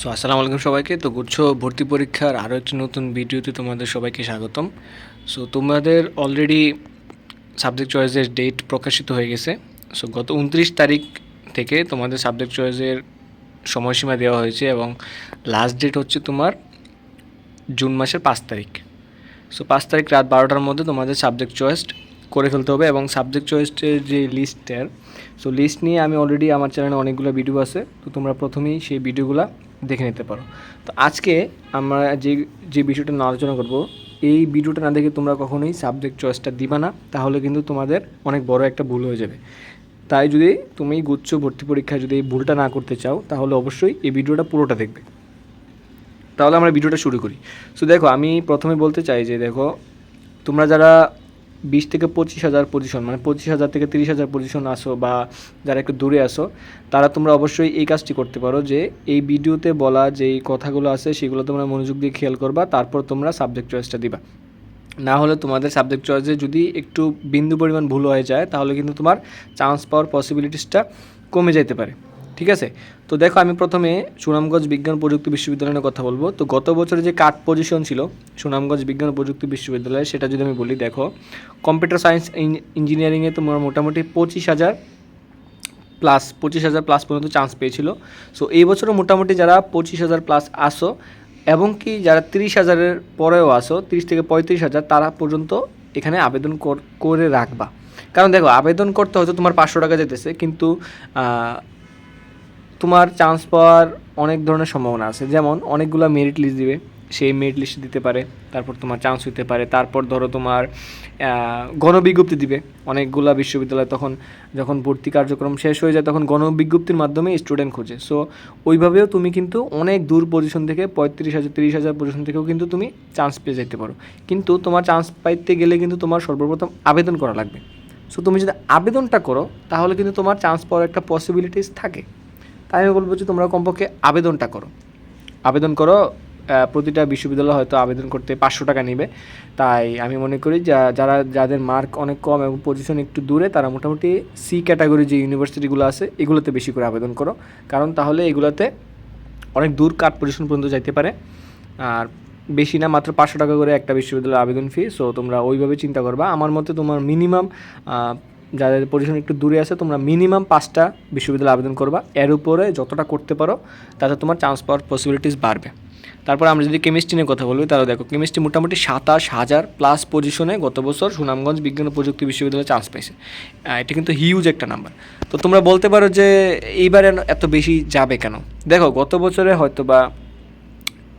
So আসসালামু আলাইকুম সবাইকে। তো গুচ্ছ ভর্তি পরীক্ষার আরও একটি নতুন ভিডিওতে তোমাদের সবাইকে স্বাগতম। সো তোমাদের অলরেডি সাবজেক্ট চয়েসের ডেট প্রকাশিত হয়ে গেছে। সো গত উনত্রিশ তারিখ থেকে তোমাদের সাবজেক্ট চয়েসের সময়সীমা দেওয়া হয়েছে এবং লাস্ট ডেট হচ্ছে তোমার জুন মাসের পাঁচ তারিখ। সো পাঁচ তারিখ রাত বারোটার মধ্যে তোমাদের সাবজেক্ট চয়েস করে ফেলতে হবে এবং সাবজেক্ট চয়েসের যে লিস্টের সো লিস্ট নিয়ে আমি অলরেডি আমার চ্যানেলে অনেকগুলো ভিডিও আছে। তো তোমরা প্রথমেই সেই ভিডিওগুলো দেখে নিতে পারো। তো আজকে আমরা যে যে বিষয়টা নিয়ে আলোচনা করব, এই ভিডিওটা না দেখে তোমরা কখনোই সাবজেক্ট চয়েসটা দিবা না, তাহলে কিন্তু তোমাদের অনেক বড় একটা ভুল হয়ে যাবে। তাই যদি তুমি গুচ্ছ ভর্তি পরীক্ষায় যদি এই ভুলটা না করতে চাও, তাহলে অবশ্যই এই ভিডিওটা পুরোটা দেখবে। তাহলে আমরা ভিডিওটা শুরু করি। সো দেখো, আমি প্রথমে বলতে চাই যে, দেখো, তোমরা যারা বিশ থেকে পঁচিশ হাজার পজিশন মানে পঁচিশ হাজার থেকে তিরিশ হাজার পজিশন আসো বা যারা একটু দূরে আসো, তারা তোমরা অবশ্যই এই কাজটি করতে পারো যে এই ভিডিওতে বলা যেই কথাগুলো আছে, সেগুলো তোমরা মনোযোগ দিয়ে খেয়াল করবা, তারপর তোমরা সাবজেক্ট চয়েসটা দিবা। না হলে তোমাদের সাবজেক্ট চয়েসে যদি একটু বিন্দু পরিমাণ ভুল হয়ে যায়, তাহলে কিন্তু তোমার চান্স পাওয়ার পসিবিলিটিসটা কমে যেতে পারে। ঠিক আছে? তো দেখো, আমি প্রথমে সুনামগঞ্জ বিজ্ঞান প্রযুক্তি বিশ্ববিদ্যালয়ের কথা বলব। তো গত বছরে যে কাট পজিশন ছিল সুনামগঞ্জ বিজ্ঞান প্রযুক্তি বিশ্ববিদ্যালয়ে, সেটা যদি আমি বলি, দেখো কম্পিউটার সায়েন্স ইঞ্জিনিয়ারিংয়ে তোমরা মোটামুটি পঁচিশ হাজার প্লাস পঁচিশ হাজার প্লাস পর্যন্ত চান্স পেয়েছিল। সো এই বছরও মোটামুটি যারা পঁচিশ হাজার প্লাস আসো, এবং কি যারা তিরিশ হাজারের পরেও আসো, তিরিশ থেকে পঁয়ত্রিশ হাজার, তারা পর্যন্ত এখানে আবেদন কর- রাখবা। কারণ দেখো, আবেদন করতে হয়তো তোমার পাঁচশো টাকা যেতেছে, কিন্তু তোমার চান্স পাওয়ার অনেক ধরনের সম্ভাবনা আছে। যেমন অনেকগুলো মেরিট লিস্ট দিবে, সেই মেরিট লিস্ট দিতে পারে, তারপর তোমার চান্স হইতে পারে, তারপর ধরো তোমার গণবিজ্ঞপ্তি দিবে। অনেকগুলা বিশ্ববিদ্যালয় তখন যখন ভর্তি কার্যক্রম শেষ হয়ে যায়, তখন গণবিজ্ঞপ্তির মাধ্যমে স্টুডেন্ট খোঁজে। সো ওইভাবেও তুমি কিন্তু অনেক দূর পজিশন থেকে, পঁয়ত্রিশ হাজার, তিরিশ হাজার পজিশন থেকেও কিন্তু তুমি চান্স পেয়ে যেতে পারো। কিন্তু তোমার চান্স পাইতে গেলে কিন্তু তোমার সর্বপ্রথম আবেদন করা লাগবে। সো তুমি যদি আবেদনটা করো, তাহলে কিন্তু তোমার চান্স পাওয়ার একটা পসিবিলিটিস থাকে। তাই আমি বলব যে তোমরা কমপক্ষে আবেদনটা করো। আবেদন করো প্রতিটা বিশ্ববিদ্যালয় হয়তো আবেদন করতে পাঁচশো টাকা নেবে। তাই আমি মনে করি যা, যারা, যাদের মার্ক অনেক কম এবং পজিশন একটু দূরে, তারা মোটামুটি সি ক্যাটাগরি যে ইউনিভার্সিটিগুলো আছে, এগুলোতে বেশি করে আবেদন করো। কারণ তাহলে এগুলোতে অনেক দূর কাট পজিশন পর্যন্ত যাইতে পারে। আর বেশি না, মাত্র পাঁচশো টাকা করে একটা বিশ্ববিদ্যালয়ের আবেদন ফি সো তোমরা ওইভাবে চিন্তা করবা। আমার মতে তোমার মিনিমাম যাদের পজিশন একটু দূরে আছে তোমরা মিনিমাম পাঁচটা বিশ্ববিদ্যালয়ে আবেদন করবা। এর উপরে যতটা করতে পারো তাতে তোমার চান্স পাওয়ার পসিবিলিটিস বাড়বে। তারপর আমরা যদি কেমিস্ট্রি নিয়ে কথা বলি তাহলে দেখো কেমিস্ট্রি মোটামুটি সাতাশ হাজার প্লাস পজিশনে গত বছর সুনামগঞ্জ বিজ্ঞান ও প্রযুক্তি বিশ্ববিদ্যালয়ে চান্স আহ, এটা কিন্তু হিউজ একটা নাম্বার তো তোমরা বলতে পারো যে এইবারে এত বেশি যাবে কেন? দেখো গত বছরে হয়তো বা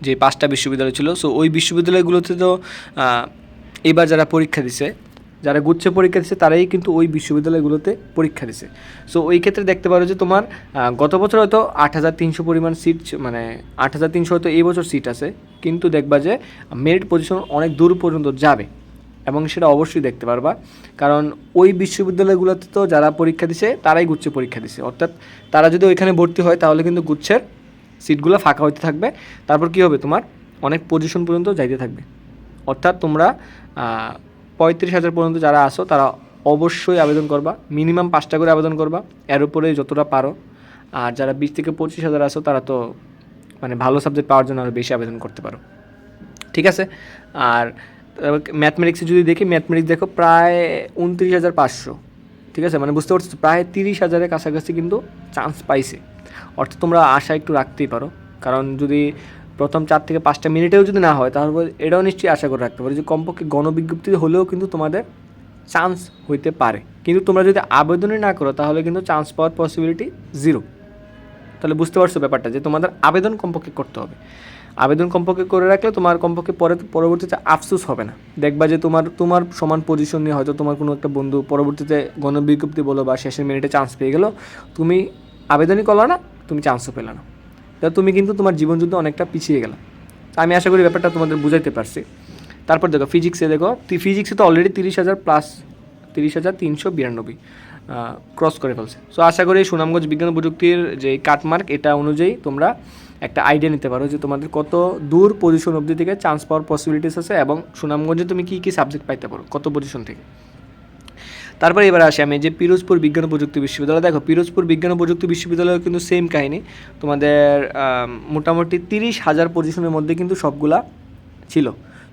যে পাঁচটা বিশ্ববিদ্যালয় ছিল সো ওই বিশ্ববিদ্যালয়গুলোতে তো এবার যারা পরীক্ষা দিছে যারা গুচ্ছে পরীক্ষা দিচ্ছে তারাই কিন্তু ওই বিশ্ববিদ্যালয়গুলোতে পরীক্ষা দিছে। সো ওই ক্ষেত্রে দেখতে পারো যে তোমার গত বছর হয়তো আট হাজার তিনশো পরিমাণ সিট মানে আট হাজার তিনশো হয়তো এই বছর সিট আছে, কিন্তু দেখবা যে মেরিট পজিশন অনেক দূর পর্যন্ত যাবে। এবং সেটা অবশ্যই দেখতে পারবা, কারণ ওই বিশ্ববিদ্যালয়গুলোতে তো যারা পরীক্ষা দিছে, তারাই গুচ্ছে পরীক্ষা দিছে। অর্থাৎ তারা যদি ওইখানে ভর্তি হয়, তাহলে কিন্তু গুচ্ছের সিটগুলো ফাঁকা হইতে থাকবে। তারপর কি হবে তোমার? অনেক পজিশন পর্যন্ত যাইতে থাকবে। অর্থাৎ তোমরা পঁয়ত্রিশ হাজার পর্যন্ত যারা আসো তারা অবশ্যই আবেদন করবা। মিনিমাম পাঁচটা করে আবেদন করবা। এর উপরে যতটা পারো। আর যারা বিশ থেকে পঁচিশ হাজার আসো তারা তো মানে ভালো সাবজেক্ট পাওয়ার জন্য আরও বেশি আবেদন করতে পারো। ঠিক আছে? আর ম্যাথমেটিক্সে যদি দেখি ম্যাথমেটিক্স দেখো প্রায় উনত্রিশ হাজার পাঁচশো। ঠিক আছে? মানে বুঝতে পারছ? প্রায় তিরিশ হাজারের কাছাকাছি কিন্তু চান্স পাইছে। অর্থাৎ তোমরা আশা একটু রাখতেই পারো। কারণ যদি প্রথম চার থেকে পাঁচটা মিনিটেও যদি না হয়, তাহলে এটাও নিশ্চয়ই আশা করে রাখতে পারো যে কমপক্ষে গণবিজ্ঞপ্তি হলেও কিন্তু তোমাদের চান্স হইতে পারে। কিন্তু তোমরা যদি আবেদনই না করো, তাহলে কিন্তু চান্স পাওয়ার পসিবিলিটি জিরো তাহলে বুঝতে পারছ ব্যাপারটা যে তোমাদের আবেদন কমপক্ষে করতে হবে। আবেদন কমপক্ষে করে রাখলে তোমার কমপক্ষে পরে পরবর্তীতে আফসোস হবে না। দেখবা যে তোমার তোমার সমান পজিশন নিয়ে হয়তো তোমার কোনো একটা বন্ধু পরবর্তীতে গণবিজ্ঞপ্তি বলো বা শেষের মিনিটে চান্স পেয়ে গেলো, তুমি আবেদনই করল না, তুমি চান্সও পেলে না। তা তুমি কিন্তু তোমার জীবনযুদ্ধে অনেকটা পিছিয়ে গেলা। তা আমি আশা করি ব্যাপারটা তোমাদের বুঝাইতে পারছি। তারপর দেখো ফিজিক্সে দেখো ফিজিক্সে তো অলরেডি তিরিশ হাজার প্লাস তিরিশ হাজার তিনশো বিরানব্বই ক্রস করে ফেলছে। সো আশা করি সুনামগঞ্জ বিজ্ঞান প্রযুক্তির যে কাটমার্ক এটা অনুযায়ী তোমরা একটা আইডিয়া নিতে পারো যে তোমাদের কত দূর পজিশন অবধি থেকে চান্স পাওয়ার পসিবিলিটিস আছে এবং সুনামগঞ্জে তুমি কী কী সাবজেক্ট পাইতে পারো, কত পজিশন থেকে। তারপরে এবার আসি আমি যে পিরোজপুর বিজ্ঞান প্রযুক্তি বিশ্ববিদ্যালয়। দেখো, পিরোজপুর বিজ্ঞান প্রযুক্তি বিশ্ববিদ্যালয় কিন্তু সেম কাহিনী। তোমাদের মোটামুটি তিরিশ হাজার পজিশনের মধ্যে কিন্তু সবগুলা ছিল।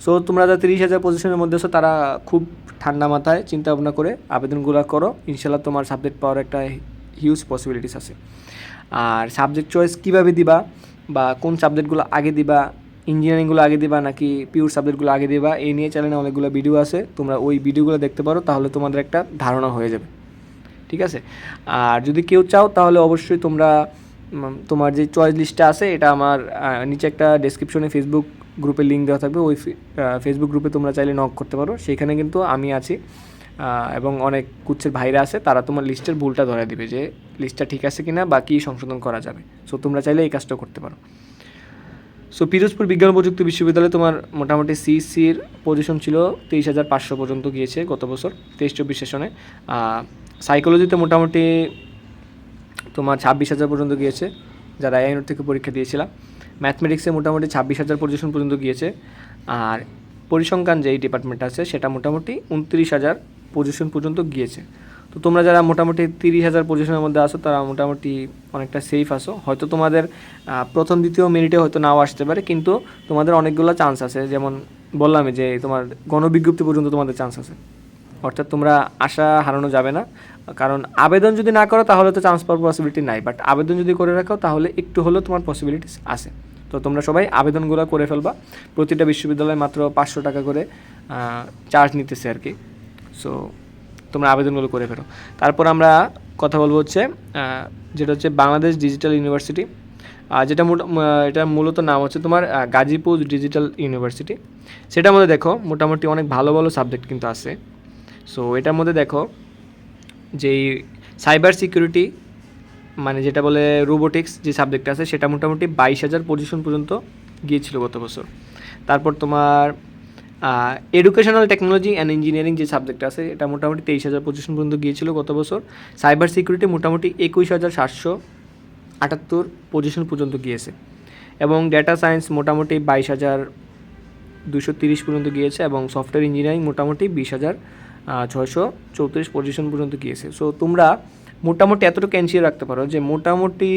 সো তোমরা যারা তিরিশ হাজার পজিশনের মধ্যে আছো, তারা খুব ঠান্ডা মাথায় চিন্তা ভাবনা করে আবেদনগুলো করো। ইনশাল্লাহ তোমার সাবজেক্ট পাওয়ার একটা হিউজ পসিবিলিটিস আছে। আর সাবজেক্ট চয়েস কীভাবে দিবা বা কোন সাবজেক্টগুলো আগে দিবা ইঞ্জিনিয়ারিংগুলো আগে দিবা নাকি পিওর সাবজেক্টগুলো আগে দিবা, এই নিয়ে চ্যানেলে অনেকগুলো ভিডিও আছে। তোমরা ওই ভিডিওগুলো দেখতে পারো, তাহলে তোমাদের একটা ধারণা হয়ে যাবে। ঠিক আছে? আর যদি কেউ চাও, তাহলে অবশ্যই তোমরা তোমার যে চয়েস লিস্টটা আছে, এটা আমার নিচে একটা ডেসক্রিপশনে ফেসবুক গ্রুপে লিঙ্ক দেওয়া থাকবে। ওই ফেসবুক গ্রুপে তোমরা চাইলে নক করতে পারো। সেখানে কিন্তু আমি আছি এবং অনেক কুচ্ছের ভাইরা আছে, তারা তোমার লিস্টের ভুলটা ধরে দিবে যে লিস্টটা ঠিক আছে কিনা বা কী সংশোধন করা যাবে। সো তোমরা চাইলে এই কাজটা করতে পারো। সো পিরোজপুর বিজ্ঞান প্রযুক্তি বিশ্ববিদ্যালয়ে তোমার মোটামুটি সিসির পজিশন ছিল তেইশ হাজার পাঁচশো পর্যন্ত গিয়েছে গত বছর, তেইশ চব্বিশ সেশনে সাইকোলজিতে মোটামুটি তোমার ছাব্বিশ হাজার পর্যন্ত গিয়েছে, যারা আইনোর থেকে পরীক্ষা দিয়েছিলাম। ম্যাথমেটিক্সে মোটামুটি ছাব্বিশ হাজার পজিশন পর্যন্ত গিয়েছে। আর পরিসংখ্যান যেই ডিপার্টমেন্ট আছে, সেটা মোটামুটি উনত্রিশ হাজার পজিশন পর্যন্ত গিয়েছে। তো তোমরা যারা মোটামুটি তিরিশ হাজার পজিশনের মধ্যে আসো তারা মোটামুটি অনেকটা সেফ আসো হয়তো তোমাদের প্রথম, দ্বিতীয় মিনিটে হয়তো নাও আসতে পারে, কিন্তু তোমাদের অনেকগুলো চান্স আছে। যেমন বললামই যে তোমার গণবিজ্ঞপ্তি পর্যন্ত তোমাদের চান্স আছে। অর্থাৎ তোমরা আশা হারানো যাবে না। কারণ আবেদন যদি না করো, তাহলে তো চান্স পাওয়ার পসিবিলিটি নাই। বাট আবেদন যদি করে রাখো, তাহলে একটু হলেও তোমার পসিবিলিটিস আছে। তো তোমরা সবাই আবেদনগুলো করে ফেলবা। প্রতিটা বিশ্ববিদ্যালয়ে মাত্র পাঁচশো টাকা করে চার্জ নিতেছে আর কি। সো তোমরা আবেদনগুলো করে ফেলো। তারপর আমরা কথা বলব হচ্ছে যেটা হচ্ছে বাংলাদেশ ডিজিটাল ইউনিভার্সিটি। আর যেটা এটা মূলত নাম হচ্ছে তোমার গাজীপুর ডিজিটাল ইউনিভার্সিটি। সেটার মধ্যে দেখো, মোটামুটি অনেক ভালো ভালো সাবজেক্ট কিন্তু আছে। সো এটার মধ্যে দেখো যেই সাইবার সিকিউরিটি মানে যেটা বলে রোবোটিক্স যে সাবজেক্ট আছে, সেটা মোটামুটি বাইশ হাজার পজিশন পর্যন্ত গিয়েছিল গত বছর। তারপর তোমার এডুকেশনাল টেকনোলজি অ্যান্ড ইঞ্জিনিয়ারিং যে সাবজেক্ট আছে, এটা মোটামুটি তেইশ হাজার পজিশন পর্যন্ত গিয়েছিল গত বছর। সাইবার সিকিউরিটি মোটামুটি একুশ হাজার, সাতশো, আটাত্তর পজিশন পর্যন্ত গিয়েছে। এবং ডেটা সায়েন্স মোটামুটি বাইশ হাজার, দুশো তিরিশ পর্যন্ত গিয়েছে এবং সফটওয়্যার ইঞ্জিনিয়ারিং মোটামুটি বিশ হাজার ছয়শো চৌত্রিশ পজিশন পর্যন্ত গিয়েছে। সো তোমরা মোটামুটি এতটুকু এনশিওর রাখতে পারো যে মোটামুটি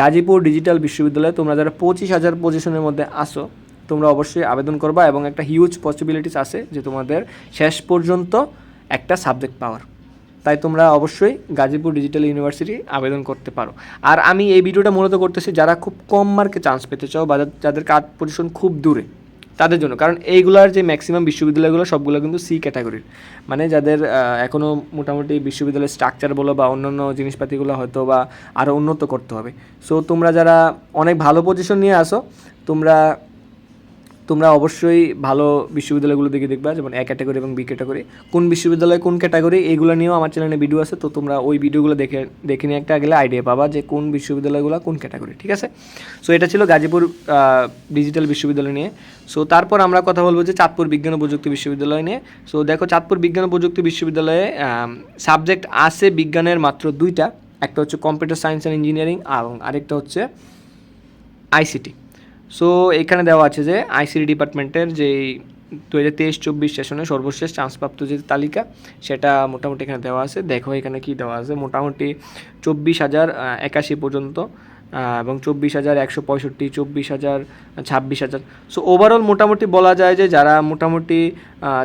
গাজীপুর ডিজিটাল বিশ্ববিদ্যালয়ে তোমরা যারা পঁচিশ হাজার পজিশনের মধ্যে আসো তোমরা অবশ্যই আবেদন করবা এবং একটা হিউজ পসিবিলিটিস আছে যে তোমাদের শেষ পর্যন্ত একটা সাবজেক্ট পাওয়ার। তাই তোমরা অবশ্যই গাজীপুর ডিজিটাল ইউনিভার্সিটি আবেদন করতে পারো। আর আমি এই ভিডিওটা মূলত করতেছি যারা খুব কম মার্কে চান্স পেতে চাও বা যাদের কাজ পজিশন খুব দূরে, তাদের জন্য। কারণ এইগুলার যে ম্যাক্সিমাম বিশ্ববিদ্যালয়গুলো, সবগুলো কিন্তু সি ক্যাটাগরির মানে যাদের এখনও মোটামুটি বিশ্ববিদ্যালয়ের স্ট্রাকচার বলো বা অন্যান্য জিনিসপাতিগুলো হয়তো বা আরও উন্নত করতে হবে। সো তোমরা যারা অনেক ভালো পজিশন নিয়ে আসো, তোমরা তোমরা অবশ্যই ভালো বিশ্ববিদ্যালয়গুলো দিকে দেখবা, যেমন এ ক্যাটাগরি এবং বি ক্যাটাগরি কোন বিশ্ববিদ্যালয়, কোন ক্যাটাগরি এইগুলো নিয়েও আমার চ্যানেলে ভিডিও আছে, তো তোমরা ওই ভিডিওগুলো দেখে দেখে নিয়ে একটা গেলে আইডিয়া পাবা যে কোন বিশ্ববিদ্যালয়গুলো কোন ক্যাটাগরি ঠিক আছে? সো এটা ছিল গাজীপুর ডিজিটাল বিশ্ববিদ্যালয় নিয়ে। সো তারপর আমরা কথা বলব যে চাঁদপুর বিজ্ঞান ও প্রযুক্তি বিশ্ববিদ্যালয় নিয়ে। সো দেখো চাঁদপুর বিজ্ঞান ও প্রযুক্তি বিশ্ববিদ্যালয়ে সাবজেক্ট আছে বিজ্ঞানের মাত্র দুইটা। একটা হচ্ছে কম্পিউটার সায়েন্স অ্যান্ড ইঞ্জিনিয়ারিং এবং আরেকটা হচ্ছে আইসিটি সো এখানে দেওয়া আছে যে আইসিটি ডিপার্টমেন্টের যে দু হাজার তেইশ, চব্বিশ সেশনে সর্বশেষ চান্সপ্রাপ্ত যে তালিকা, সেটা মোটামুটি এখানে দেওয়া আছে। দেখো এখানে কি দেওয়া আছে? মোটামুটি চব্বিশ হাজার একাশি পর্যন্ত এবং চব্বিশ হাজার, একশো পঁয়ষট্টি, চব্বিশ হাজার, ছাব্বিশ হাজার। সো ওভারঅল মোটামুটি বলা যায় যে যারা মোটামুটি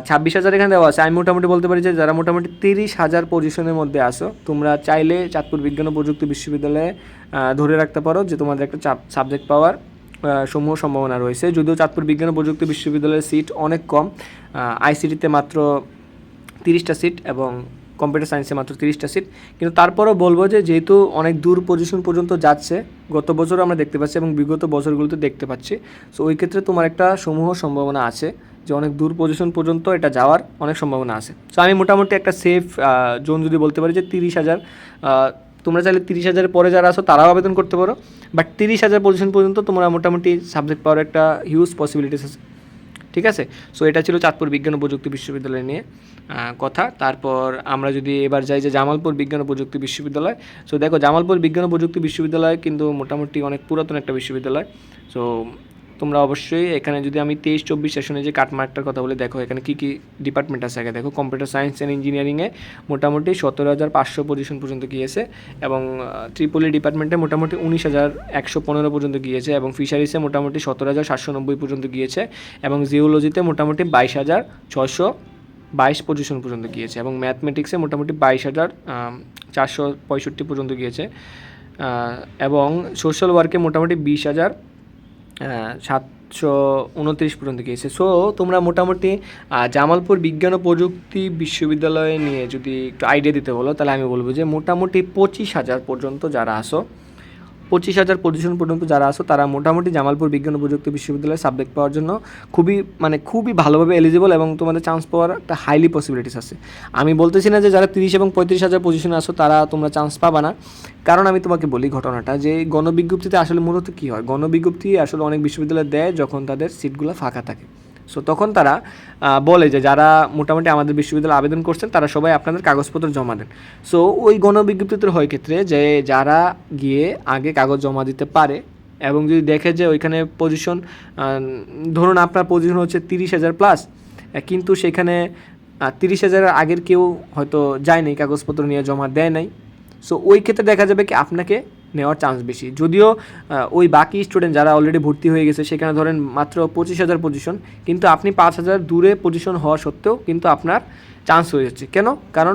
ছাব্বিশ হাজার এখানে দেওয়া আছে। আমি মোটামুটি বলতে পারি যে যারা মোটামুটি তিরিশ হাজার পজিশনের মধ্যে আসো তোমরা চাইলে চাঁদপুর বিজ্ঞান ও প্রযুক্তি বিশ্ববিদ্যালয়ে ধরে রাখতে পারো যে তোমাদের একটা সাবজেক্ট পাওয়ার সমূহ সম্ভাবনা রয়েছে। যদিও চাঁদপুর বিজ্ঞান ও প্রযুক্তি বিশ্ববিদ্যালয়ের সিট অনেক কম আইসিটিতে মাত্র তিরিশটা সিট এবং কম্পিউটার সায়েন্সে মাত্র তিরিশটা সিট। কিন্তু তারপরেও বলব যে, যেহেতু অনেক দূর পজিশন পর্যন্ত যাচ্ছে, গত বছর আমরা দেখতে পাচ্ছি এবং বিগত বছরগুলোতে দেখতে পাচ্ছি। সো ওই ক্ষেত্রে তোমার একটা সমূহ সম্ভাবনা আছে যে, অনেক দূর পজিশন পর্যন্ত এটা যাওয়ার অনেক সম্ভাবনা আছে। সো আমি মোটামুটি একটা সেফ জোন যদি বলতে পারি যে, তিরিশ হাজার তোমরা চাইলে তিরিশ হাজারের পরে যারা আসো তারাও আবেদন করতে পারো। বাট তিরিশ হাজার পজিশন পর্যন্ত তোমরা মোটামুটি সাবজেক্ট পাওয়ার একটা হিউজ পসিবিলিটিস আছে। ঠিক আছে? সো এটা ছিল চাঁদপুর বিজ্ঞান ও প্রযুক্তি বিশ্ববিদ্যালয় নিয়ে কথা। তারপর আমরা যদি এবার যাই যে জামালপুর বিজ্ঞান ও প্রযুক্তি বিশ্ববিদ্যালয়। সো দেখো, জামালপুর বিজ্ঞান ও প্রযুক্তি বিশ্ববিদ্যালয় কিন্তু মোটামুটি অনেক পুরাতন একটা বিশ্ববিদ্যালয়। সো তোমরা অবশ্যই এখানে যদি আমি তেইশ চব্বিশ সেশনে যে কাটমার্কটার কথা বলে, দেখো এখানে কী কী ডিপার্টমেন্ট আছে আগে। দেখো কম্পিউটার সায়েন্স অ্যান্ড ইঞ্জিনিয়ারিংয়ে মোটামুটি সতেরো হাজার পাঁচশো পজিশন পর্যন্ত গিয়েছে এবং ত্রিপলি ডিপার্টমেন্টে মোটামুটি উনিশ হাজার একশো পনেরো পর্যন্ত গিয়েছে এবং ফিশারিসে মোটামুটি সতেরো হাজার সাতশো নব্বই পর্যন্ত গিয়েছে এবং জিওলজিতে মোটামুটি বাইশ হাজার ছশো বাইশ পজিশন পর্যন্ত গিয়েছে এবং ম্যাথমেটিক্সে মোটামুটি বাইশ হাজার চারশো পঁয়ষট্টি পর্যন্ত গিয়েছে। এবং সোশ্যাল ওয়ার্কে মোটামুটি বিশ হাজার সাতশো উনত্রিশ পর্যন্ত গিয়েছে। সো তোমরা মোটামুটি জামালপুর বিজ্ঞান ও প্রযুক্তি বিশ্ববিদ্যালয় নিয়ে যদি একটু আইডিয়া দিতে বলো, তাহলে আমি বলব যে মোটামুটি পঁচিশ হাজার পর্যন্ত যারা আসো পঁচিশ হাজার পজিশন পর্যন্ত যারা আসো তারা মোটামুটি জামালপুর বিজ্ঞান ও প্রযুক্তি বিশ্ববিদ্যালয়ে সাবজেক্ট পাওয়ার জন্য খুবই মানে খুবই ভালোভাবে এলিজিবল এবং তোমাদের চান্স পাওয়ার একটা হাইলি পসিবিলিটিস আছে। আমি বলতেছি না যে যারা তিরিশ এবং পঁয়ত্রিশ হাজার পজিশনে আসো তারা তোমরা চান্স পাবা না। কারণ আমি তোমাকে বলি ঘটনাটা যে গণবিজ্ঞপ্তিতে আসলে মূলত কী হয়? গণবিজ্ঞপ্তি আসলে অনেক বিশ্ববিদ্যালয় দেয় যখন তাদের সিটগুলো ফাঁকা থাকে। সো তখন তারা বলে যে যারা মোটামুটি আমাদের বিশ্ববিদ্যালয়ে আবেদন করছেন, তারা সবাই আপনাদের কাগজপত্র জমা দেন। সো ওই গণবিজ্ঞপ্তিতে হয় ক্ষেত্রে যে যারা গিয়ে আগে কাগজ জমা দিতে পারে এবং যদি দেখে যে ওইখানে পজিশন ধরুন আপনার পজিশন হচ্ছে তিরিশ হাজার প্লাস কিন্তু সেখানে তিরিশ হাজারের আগের কেউ হয়তো যায়নি, কাগজপত্র নিয়ে জমা দেয় নাই। সো ওই ক্ষেত্রে দেখা যাবে কি আপনাকে নেওয়ার চান্স বেশি। যদিও ওই বাকি স্টুডেন্ট যারা অলরেডি ভর্তি হয়ে গেছে, সেখানে ধরেন মাত্র পঁচিশ হাজার পজিশন কিন্তু আপনি পাঁচ হাজার দূরে পজিশন হওয়া সত্ত্বেও কিন্তু আপনার চান্স হয়ে যাচ্ছে। কেন? কারণ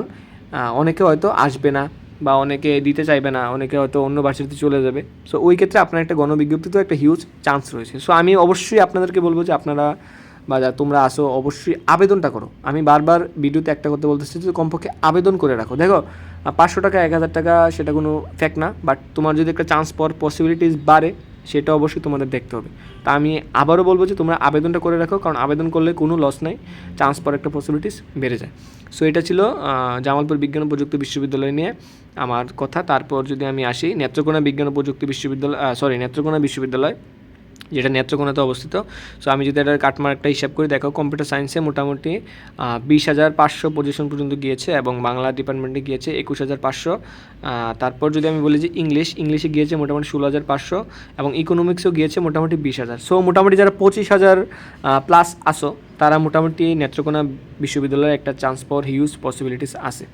অনেকে হয়তো আসবে না বা অনেকে দিতে চাইবে না, অনেকে হয়তো অন্য ভার্সিটিতে চলে যাবে। সো ওই ক্ষেত্রে আপনার একটা গণবিজ্ঞপ্তিতেও একটা হিউজ চান্স রয়েছে। সো আমি অবশ্যই আপনাদেরকে বলব যে আপনারা বা যা তোমরা আসো অবশ্যই আবেদনটা করো। আমি বারবার ভিডিওতে একটা কথা বলতেছি যে কমপক্ষে আবেদন করে রাখো। দেখো পাঁচশো টাকা, এক হাজার টাকা সেটা কোনো ফ্যাক্ট না বাট তোমার যদি একটা চান্স পাওয়ার পসিবিলিটিস বাড়ে, সেটা অবশ্যই তোমাদের দেখতে হবে। তা আমি আবারও বলব যে তোমরা আবেদনটা করে রাখো, কারণ আবেদন করলে কোনো লস নাই চান্স পাওয়ার একটা পসিবিলিটিস বেড়ে যায়। সো এটা ছিল জামালপুর বিজ্ঞান ও প্রযুক্তি বিশ্ববিদ্যালয় নিয়ে আমার কথা। তারপর যদি আমি আসি, নেত্রকোনা বিজ্ঞান ও প্রযুক্তি বিশ্ববিদ্যালয় সরি নেত্রকোনা বিশ্ববিদ্যালয়। যেটা নেত্রকোনাতে অবস্থিত। সো আমি যদি এটার কাটমার্কটা হিসাব করি, দেখো কম্পিউটার সায়েন্সে মোটামুটি বিশ হাজার পাঁচশো পজিশন পর্যন্ত গিয়েছে এবং বাংলা ডিপার্টমেন্টে গিয়েছে একুশ হাজার পাঁচশো। তারপর যদি আমি বলি যে ইংলিশ ইংলিশে গিয়েছে মোটামুটি ষোলো হাজার পাঁচশো এবং ইকোনমিক্সও গিয়েছে মোটামুটি বিশ হাজার। সো মোটামুটি যারা পঁচিশ হাজার প্লাস আসো তারা মোটামুটি নেত্রকোনা বিশ্ববিদ্যালয়ে একটা চান্স পাওয়ার হিউজ পসিবিলিটিস আছে।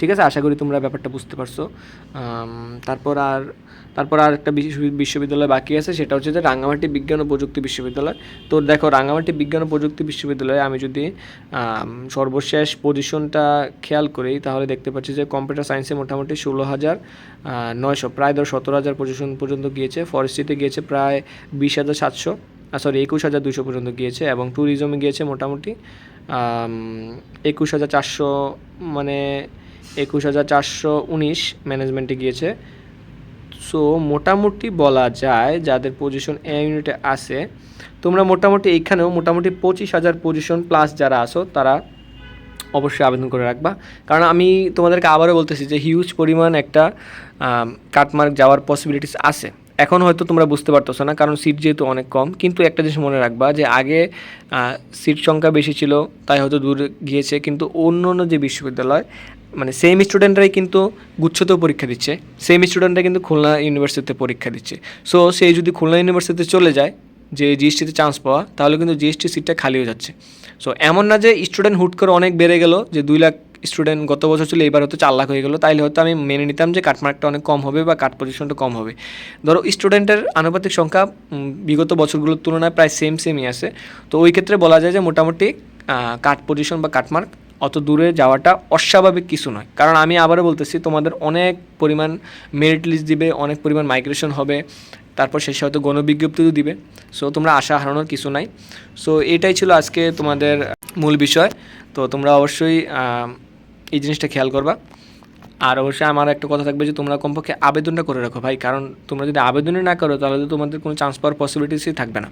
ঠিক আছে? আশা করি তোমরা ব্যাপারটা বুঝতে পারছ। তারপর আর তারপর আর একটা বিশ্ব- বিশ্ববিদ্যালয় বাকি আছে, সেটা হচ্ছে যে রাঙ্গামাটি বিজ্ঞান ও প্রযুক্তি বিশ্ববিদ্যালয়। তো দেখো, রাঙ্গামাটি বিজ্ঞান ও প্রযুক্তি বিশ্ববিদ্যালয়ে আমি যদি সর্বশেষ পজিশনটা খেয়াল করি, তাহলে দেখতে পাচ্ছি যে কম্পিউটার সায়েন্সে মোটামুটি ষোলো হাজার নয়শো, প্রায় ধর সতেরো হাজার পজিশন পর্যন্ত গিয়েছে। ফরেস্ট্রিতে গিয়েছে প্রায় বিশ হাজার সাতশো সরি একুশ হাজার দুশো পর্যন্ত গিয়েছে এবং ট্যুরিজমে গিয়েছে মোটামুটি একুশ হাজার চারশো মানে একুশ হাজার চারশো উনিশ ম্যানেজমেন্টে গিয়েছে। সো মোটামুটি বলা যায় যাদের পজিশন এ ইউনিটে আছে, তোমরা মোটামুটি এইখানেও মোটামুটি পঁচিশ হাজার পজিশন প্লাস যারা আসো তারা অবশ্যই আবেদন করে রাখবা। কারণ আমি তোমাদেরকে আবারও বলতেছি যে হিউজ পরিমাণ একটা কাটমার্ক যাওয়ার পসিবিলিটিস আছে। এখন হয়তো তোমরা বুঝতে পারতেছো না, কারণ সিট যেহেতু অনেক কম, কিন্তু একটা জিনিস মনে রাখবা যে আগে সিট সংখ্যা বেশি ছিল, তাই হয়তো দূরে গিয়েছে, কিন্তু অন্য অন্য যে বিশ্ববিদ্যালয় মানে সেম স্টুডেন্টরাই কিন্তু গুচ্ছতেও পরীক্ষা দিচ্ছে সেম স্টুডেন্টরা কিন্তু খুলনা ইউনিভার্সিটিতে পরীক্ষা দিচ্ছে। সো সে যদি খুলনা ইউনিভার্সিটিতে চলে যায়, যে জিএসটিতে চান্স পাওয়া, তাহলে কিন্তু জিএসটি সিটটা খালি হয়ে যাচ্ছে। সো এমন না যে স্টুডেন্ট হুট করে অনেক বেড়ে গেল, যে দুই লাখ স্টুডেন্ট গত বছর ছিল এবার হয়তো চার লাখ হয়ে গেলো। তাইলে হয়তো আমি মেনে নিতাম যে কাটমার্কটা অনেক কম হবে বা কাট পজিশনটা কম হবে। ধরো স্টুডেন্টের আনুপাতিক সংখ্যা বিগত বছরগুলোর তুলনায় প্রায় সেম সেমই আছে। তো ওই ক্ষেত্রে বলা যায় যে মোটামুটি কাট পজিশন বা কাটমার্ক অত দূরে যাওয়াটা অস্বাভাবিক কিছু নয়। কারণ আমি আবারও বলতেছি, তোমাদের অনেক পরিমাণ মেরিট লিস্ট দিবে, অনেক পরিমাণ মাইগ্রেশন হবে। তারপর শেষে হয়তো গণবিজ্ঞপ্তিও দিবে। সো তোমরা আশা হারানোর কিছু নাই। সো এটাই ছিল আজকে তোমাদের মূল বিষয়। তো তোমরা অবশ্যই এই জিনিসটা খেয়াল করবা। আর অবশ্যই আমার একটা কথা থাকবে যে, তোমরা কমপক্ষে আবেদনটা করে রাখো ভাই। কারণ তোমরা যদি আবেদনই না করো, তাহলে তো তোমাদের কোনো চান্স পাওয়ার পসিবিলিটিসই থাকবে না।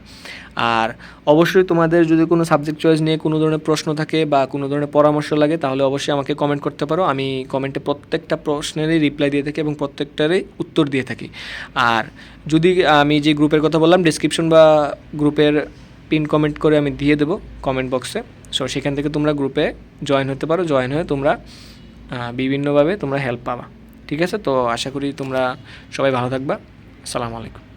আর অবশ্যই তোমাদের যদি কোনো সাবজেক্ট চয়েস নিয়ে কোনো ধরনের প্রশ্ন থাকে বা কোনো ধরনের পরামর্শ লাগে, তাহলে অবশ্যই আমাকে কমেন্ট করতে পারো। আমি কমেন্টে প্রত্যেকটা প্রশ্নেরই রিপ্লাই দিয়ে থাকি এবং প্রত্যেকটারই উত্তর দিয়ে থাকি। আর যদি আমি যে গ্রুপের কথা বললাম ডিসক্রিপশন বা গ্রুপের পিন কমেন্ট করে আমি দিয়ে দেবো কমেন্ট বক্সে সো সেখান থেকে তোমরা গ্রুপে জয়েন হতে পারো। জয়েন হয়ে তোমরা বিভিন্নভাবে তোমরা হেল্প পাবা। ঠিক আছে? তো আশা করি তোমরা সবাই ভালো থাকবা। আসসালামু আলাইকুম।